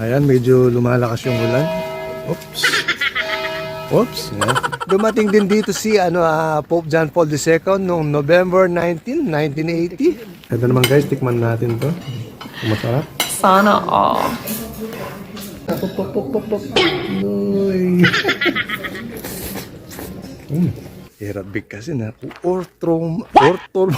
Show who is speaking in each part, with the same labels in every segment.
Speaker 1: Ayan, medyo lumalakas yung ulan. Oops. Oops. Ayan. Dumating din dito si ano, ah, Pope John Paul II noong November 19, 1980. Ito naman guys, tikman natin to. Masarap.
Speaker 2: Sana all.
Speaker 1: Pop, pop, pop, pop, pop. Mm. Hirap big kasi na. Ortrom. Ortrom.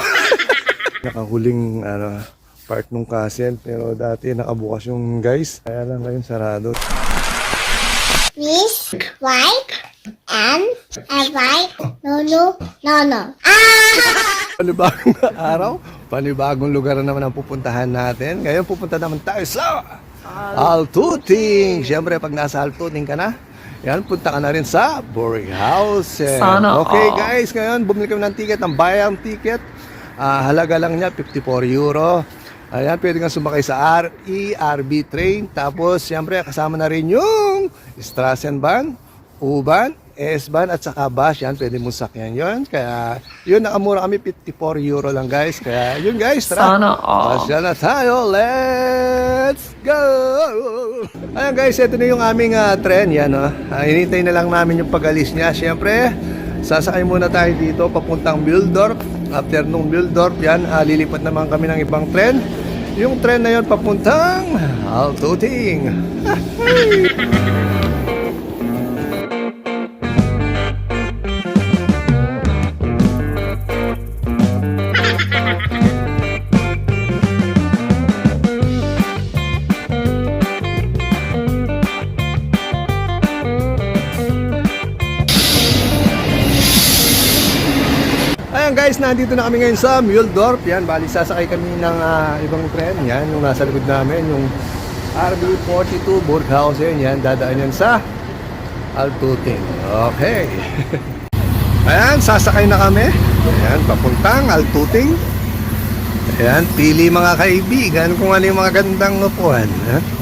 Speaker 1: Nakahuling ano, part nung kasem. Pero dati nakabukas yung guys. Kaya lang ngayon sarado.
Speaker 3: Miss White and a white no no no no. Ah!
Speaker 1: Panibagong araw, panibagong lugar na naman ang pupuntahan natin. Ngayon pupunta naman tayo sa Altuting. Siyempre, pag nasa Altuting ka na, yan, punta ka na rin sa Boring House.
Speaker 2: Sana
Speaker 1: Okay
Speaker 2: all.
Speaker 1: guys, ngayon bumili kami ng ticket, ng bayang ticket. Ah, halaga lang niya, 54 euro. Ayan, pwede kang sumakay sa RE, RB train. Tapos, siyempre, kasama na rin yung Strassenbahn, U-Bahn, S-Bahn, at saka bus. Yan, pwede mong sakyan yun. Kaya, yun, nakamura kami, 54 euro lang, guys. Kaya, yun, guys, tara.
Speaker 2: Sana all.
Speaker 1: Pasya na tayo. Let's go! Ayan, guys, ito na yung aming ah, tren. Yan, oh. Ah, hinintay na lang namin yung pag-alis niya. Siyempre, sasakay muna tayo dito papuntang Wildorf. After nung Wildorf, yan, ah, lilipat naman kami ng ibang tren. Yung tren na yun papuntang Altuting. nandito na kami ngayon sa Muhldorf. Yan, bali sasakay kami ng ah, ibang tren. Yan, yung nasa likod namin, yung RB42 Burghausen. Yan, dadaan yan sa Altuting. Okay. Ayan, sasakay na kami. Ayan, papuntang Altuting. Ayan, pili mga kaibigan kung ano yung mga gandang upuan. Ha?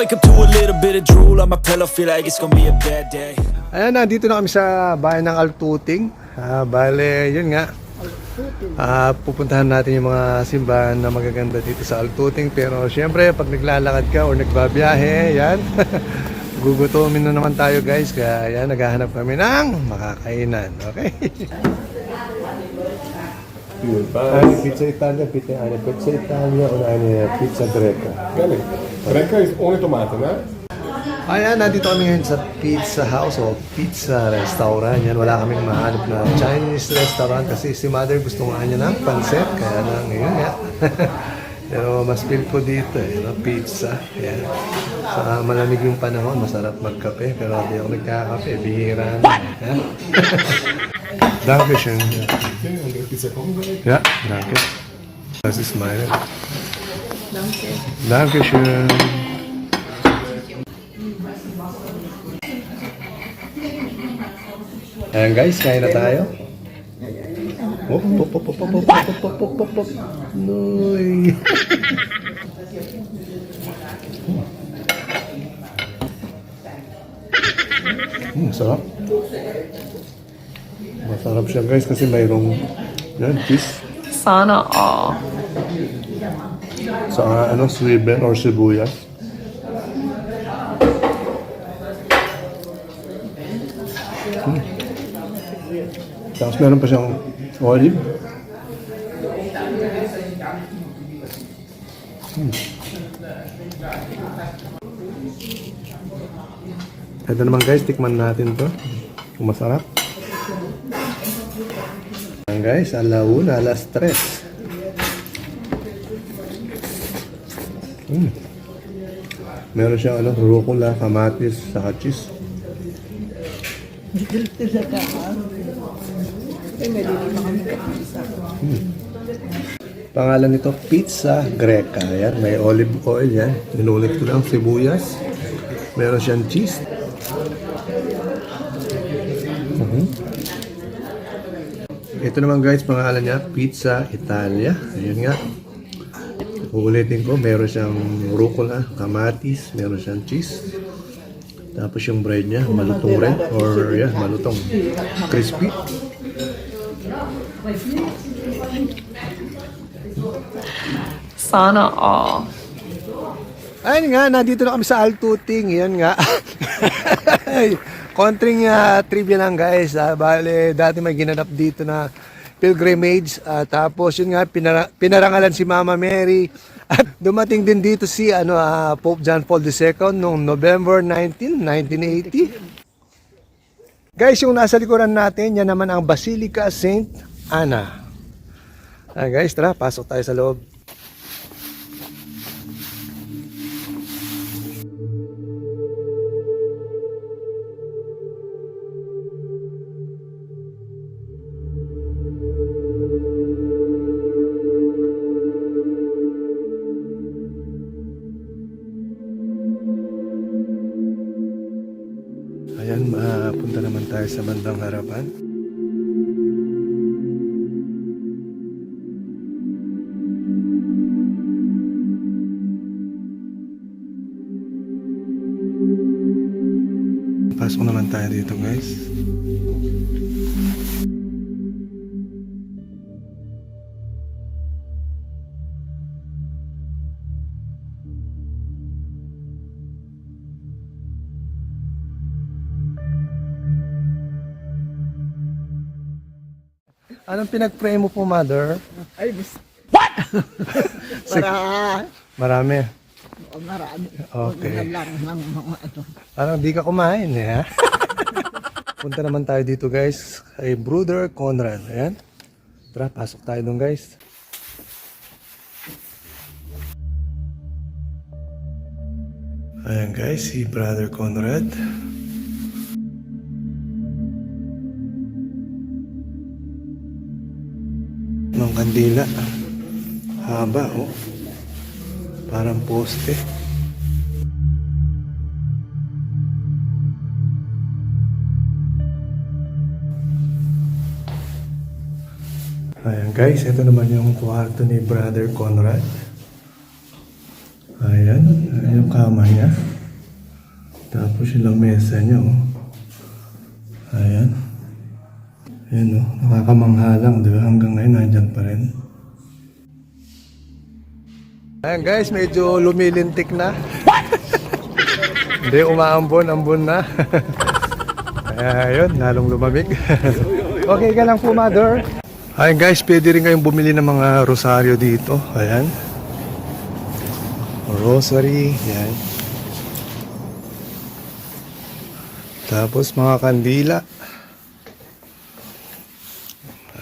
Speaker 4: Wake up to a little bit of drool on my pillow, feel like it's gonna be a bad day.
Speaker 1: Ayan, nandito na kami sa bayan ng Altuting. Ah, bale, yun nga. Ah, pupuntahan natin yung mga simbahan na magaganda dito sa Altuting. Pero syempre, pag naglalakad ka o nagbabiyahe, yan. Gugutomin na naman tayo guys. Kaya yan, naghahanap kami ng makakainan. Okay? Ano, pizza Italia, pizza, ano, pizza Italia o ano, pizza Greca.
Speaker 5: Galing. Greca is ohne tomaten, hè?
Speaker 1: Ayan, nandito kami ngayon sa Pizza House o Pizza Restaurant. Yan, wala kaming mahanap na Chinese restaurant kasi si mother gusto nga niya ng pancet. Kaya lang, ngayon nga. Pero mas feel ko dito eh, no? pizza. Yan. Sa malamig yung panahon, masarap magkape. Pero hindi ako nagkakape, bihira na. Dankeschön.
Speaker 5: Okay, andere pizza kommen gleich.
Speaker 1: Ja, danke. Das ist meine. Danke. Dankeschön. Ayan guys, kain na tayo. Op, op, op, op, op, op, op, op, op, op, op. Noy. Hmm, sarap. Masarap siya guys kasi mayroong yan, cheese
Speaker 2: Sana all.
Speaker 1: sa ano, swivel or sibuyas. Hmm. Tapos meron pa siyang olive. Hmm. Ito naman guys, tikman natin to. Kung masarap. Ayan guys, alauna, alas tres. Mm. Meron siyang ano, rucola, kamatis, saka cheese. Mm. Pangalan nito, Pizza Greca. Yan, may olive oil yan. Inulit ko lang, sibuyas. Meron siyang cheese. Mhm. Ito naman guys, pangalan niya, Pizza Italia. Ayun nga. Uulitin ko, meron siyang rucola, kamatis, meron siyang cheese. Tapos yung bread niya, malutong rin. Or yeah, malutong. Crispy.
Speaker 2: Sana all.
Speaker 1: Ayun nga, nandito na kami sa Altuting. Yan nga. Kontring uh, trivia lang guys. Ah, bale, dati may ginanap dito na pilgrimage. Ah, tapos yun nga, pinara- pinarangalan si Mama Mary. At dumating din dito si ano, ah, Pope John Paul II noong November 19, 1980. Guys, yung nasa likuran natin, yan naman ang Basilica St. Anna. Ah, guys, tara, pasok tayo sa loob. Sa bandang harapan. Pasok naman tayo dito guys. Anong pinag-pray mo po, mother?
Speaker 6: Ay, mis... What? Para
Speaker 1: Marami.
Speaker 6: marami.
Speaker 1: Okay.
Speaker 6: Huwag na lang ng mga ano.
Speaker 1: Parang di ka kumain eh, ha? Punta naman tayo dito guys, kay Brother Conrad. Ayan. Tara, pasok tayo doon guys. Ayan guys, si Brother Conrad. Kandila. Haba, oh. Parang poste. Ayan guys, ito naman yung kwarto ni Brother Conrad. Ayan, ayan yung kama niya. Tapos yung lang mesa niya, oh. Ayan. Ayan, oh. Nakakamangha lang, di ba? Hanggang ngayon, nandyan pa rin. Ayan guys, medyo lumilintik na. Hindi, umaambon-ambon na. Kaya yun, lalong lumamig. okay ka lang po, mother. Ayan guys, pwede rin kayong bumili ng mga rosaryo dito. Ayan. Rosary, yan. Tapos mga kandila.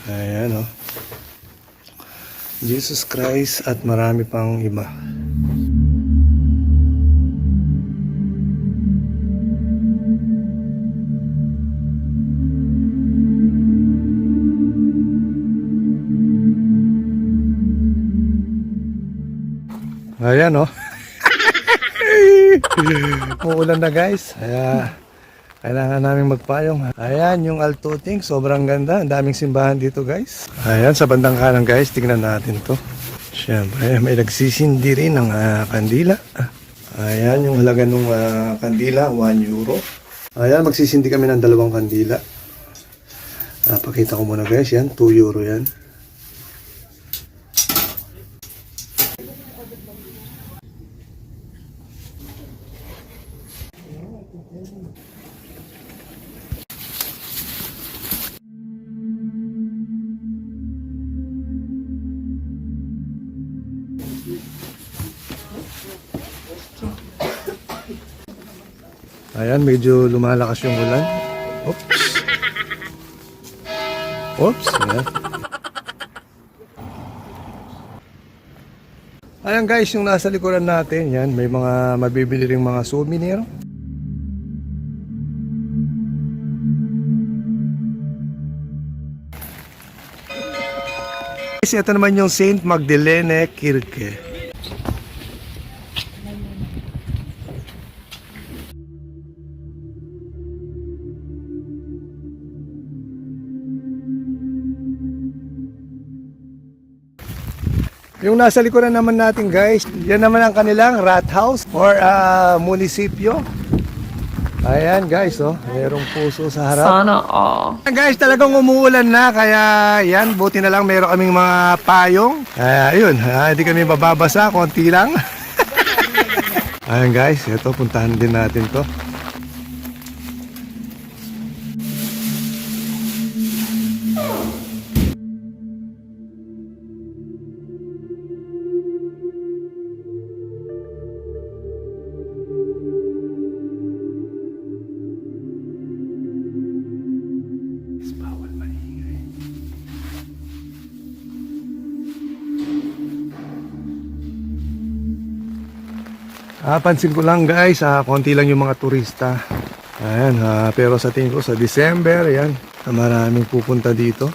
Speaker 1: Ayan oh. Jesus Christ at marami pang iba. Ayan oh. Uulan na guys. Kaya kailangan namin magpayong. Ayan yung altuting. Sobrang ganda. Ang daming simbahan dito guys. Ayan sa bandang kanan guys. Tingnan natin to. Siyempre may nagsisindi rin ng ah, kandila. Ayan yung halaga ng kandila. 1 euro. Ayan magsisindi kami ng dalawang kandila. Ah, pakita ko muna guys. Yan 2 euro yan. Ayan, medyo lumalakas yung ulan. Oops. Oops. Ayan. Ayan guys, yung nasa likuran natin, yan, may mga mabibili ring mga souvenir. Guys, ito naman yung Saint Magdalene Kirke. Yung nasa likuran naman natin guys, yan naman ang kanilang rat house or ah, munisipyo. Ayan guys, oh, merong puso sa harap.
Speaker 2: Sana all.
Speaker 1: Guys, talagang umuulan na kaya yan, buti na lang meron kaming mga payong. Kaya yun, ah, hindi kami bababasa, konti lang. Ayan guys, ito puntahan din natin to. Ah, pansin ko lang guys, ah, konti lang yung mga turista. Ayan, ah, pero sa tingin ko sa December, ayan, ah, maraming pupunta dito.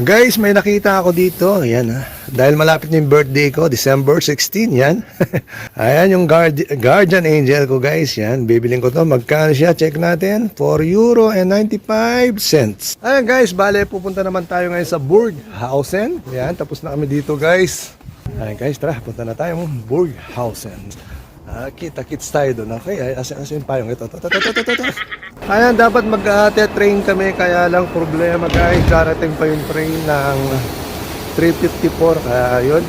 Speaker 1: Guys, may nakita ako dito. Ayan ha. Dahil malapit na yung birthday ko, December 16, yan. Ayan yung guard, guardian angel ko guys. Yan, bibiling ko to. Magkano siya? Check natin. 4 euro and 95 cents. Ayan guys, bale pupunta naman tayo ngayon sa Burghausen. Ayan, tapos na kami dito guys. Ayan guys, tara, punta na tayo Burghausen. Ah, kita-kits tayo doon. Okay, ay, asa yung payong ito. Ito. Ayan, dapat mag-train kami. Kaya lang problema guys. Darating pa yung train ng 3.54. Kaya yun.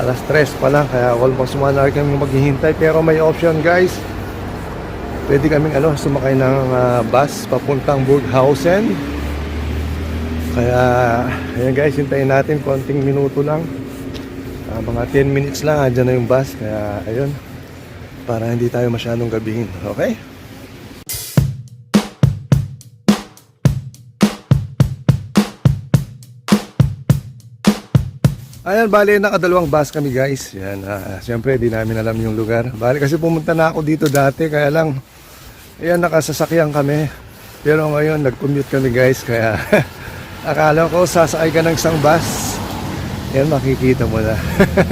Speaker 1: Alas 3 pa lang. Kaya almost 1 hour kami maghihintay. Pero may option guys. Pwede kaming ano, sumakay ng ah, bus papuntang Burghausen. Kaya, ayan guys, hintayin natin. Konting minuto lang. Ah, mga 10 minutes lang, andyan na yung bus. Kaya, ayun. Para hindi tayo masyadong gabihin. Okay? Ayan, bali, nakadalawang bus kami guys. Yan, ah, siyempre, di namin alam yung lugar. Bali, kasi pumunta na ako dito dati, kaya lang, ayan, nakasasakyan kami. Pero ngayon, nag-commute kami guys, kaya akala ko sasakay ka ng isang bus. Yan, makikita mo na.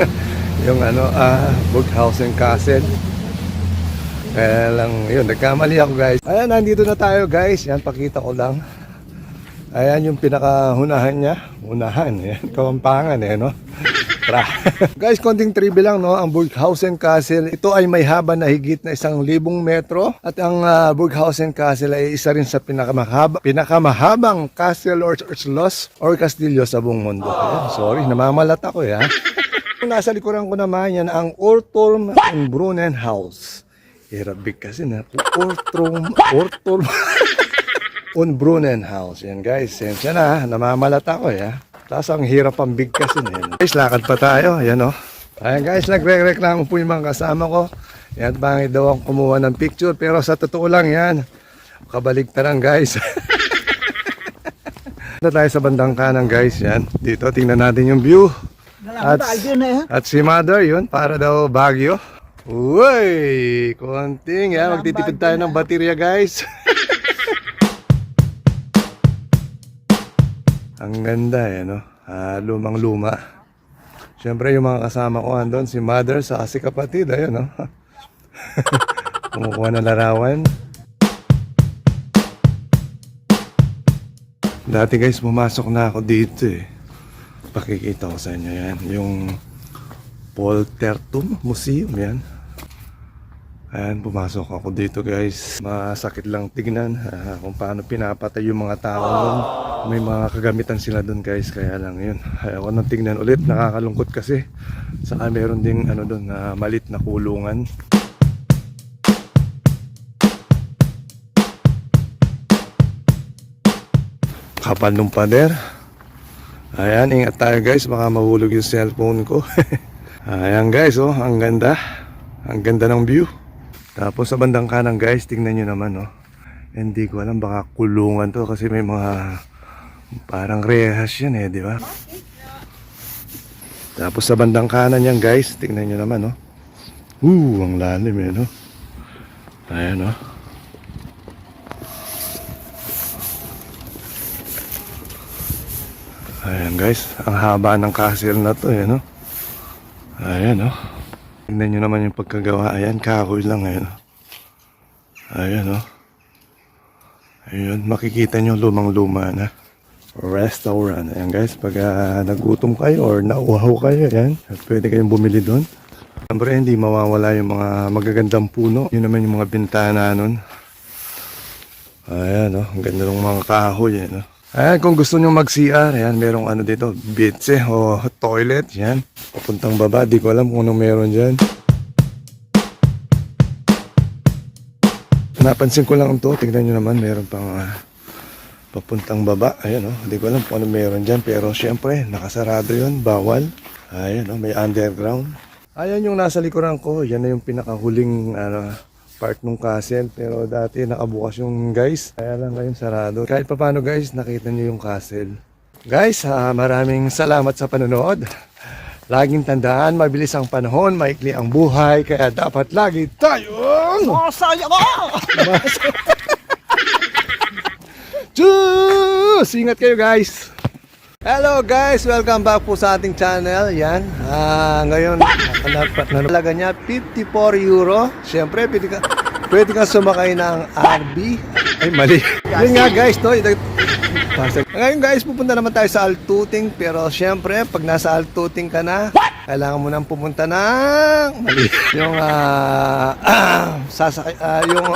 Speaker 1: yung ano, ah, Burghausen Castle. Kaya lang, yun, nagkamali ako guys. Ayan, nandito na tayo guys. Yan, pakita ko lang. Ayan yung pinakahunahan niya. Unahan, yan, kawampangan eh, no? Tara. guys, konting trivia lang, no? Ang Burghausen Castle, ito ay may haba na higit na isang libong metro. At ang ah, Burghausen Castle ay isa rin sa pinakamahaba, pinakamahabang castle or, schloss or kastilyo sa buong mundo. Ayan, sorry, namamalat ako, eh, ha? Nasa likuran ko naman yan ang Ortorm and Brunnen House. Irabig kasi na. Ortorm, Ortorm und Brunnen House. Yan guys, sensya na. Namamalat ako eh. ha. Tapos ang hirap ang bigkasin eh. Guys, lakad pa tayo. Ayan oh. Ayan guys, nagre-reklamo po yung mga kasama ko. Yan, bangit daw ang kumuha ng picture. Pero sa totoo lang yan. Kabaligtaran guys. Na tayo sa bandang kanan guys. Yan. Dito, tingnan natin yung view.
Speaker 6: At, eh.
Speaker 1: At si mother, yun, para daw Baguio. Uy! Konting, yan. Magtitipid tayo ng baterya, guys. Ang ganda, eh, no? Ah, lumang-luma. Siyempre, yung mga kasama ko andon, si mother sa si kapatid, ayun, no? Kumukuha ng larawan. Dati guys, pumasok na ako dito eh. Pakikita ko sa inyo yan. Yung Poltertum Museum yan. Ayan, pumasok ako dito guys. Masakit lang tignan ah, kung paano pinapatay yung mga tao nun. May mga kagamitan sila dun guys. Kaya lang yun. Ayaw ko nang tignan ulit. Nakakalungkot kasi. Saka meron ding ano dun na malit na kulungan. Kapal nung pader. Ayan, ingat tayo guys. Baka mahulog yung cellphone ko. Ayan guys, oh. Ang ganda. Ang ganda ng view. Tapos sa bandang kanan guys, tingnan nyo naman, oh. Hindi ko alam, baka kulungan to kasi may mga parang rehas yan eh, di ba? Tapos sa bandang kanan yan guys, tingnan nyo naman, oh. Uh, ang lalim eh, no? Ayan, oh. Ayan guys, ang haba ng castle na to eh, no? Ayan, oh. Tingnan nyo naman yung pagkagawa. Ayan, kahoy lang, ayan. oh. Ayan, oh. Ayun, makikita nyo lumang-luma na restaurant. Ayan guys, pag ah, nagutom kayo or nauhaw kayo, ayan, pwede kayong bumili doon. Siyempre, hindi mawawala yung mga magagandang puno. Yun naman yung mga bintana nun. Ayan, no? Ang ganda ng mga kahoy, eh, no? Ayan, kung gusto nyo mag-CR, ayan, merong ano dito, bitse o toilet, yan. Papuntang baba, di ko alam kung anong meron dyan. Napansin ko lang to, tignan nyo naman, meron pang ah, papuntang baba. Ayan, oh, di ko alam kung ano meron dyan, pero syempre, nakasarado yun, bawal. Ayan, oh, may underground. Ayan yung nasa likuran ko, yan na yung pinakahuling ano, part ng castle. Pero dati nakabukas yung guys, kaya lang ngayon sarado. Kahit papano guys, nakita nyo yung castle. Guys, ah, maraming salamat sa panonood. Laging tandaan, mabilis ang panahon, maikli ang buhay, kaya dapat lagi tayong...
Speaker 6: Masaya ka!
Speaker 1: Tschüss! Ingat kayo guys! Hello guys! Welcome back po sa ating channel. Yan. Ah, ngayon, nalaga niya 54 euro. Siyempre, pwede ka, pwede kang sumakay ng RB. Ay, mali. Yun nga guys, no? Ngayon guys, pupunta naman tayo sa Altuting. Pero siyempre, pag nasa Altuting ka na, kailangan mo nang pumunta ng... Mali. Yung, ah, ah, sasakay, ah, yung...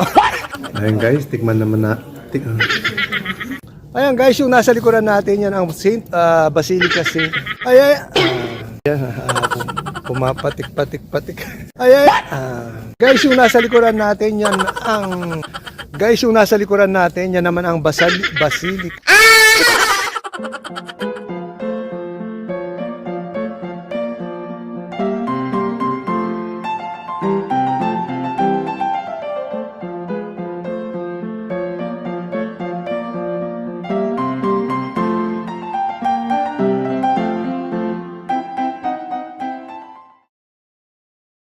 Speaker 1: Ayun guys, tikman naman na. Tik, Ayan guys, yung nasa likuran natin, yan ang Saint ah, Basilica Saint. Ay, ay, ah, yan, pum- pumapatik-patik-patik. Ay, ay, ah. guys, yung nasa likuran natin, yan ang, guys, yung nasa likuran natin, yan naman ang Basilica.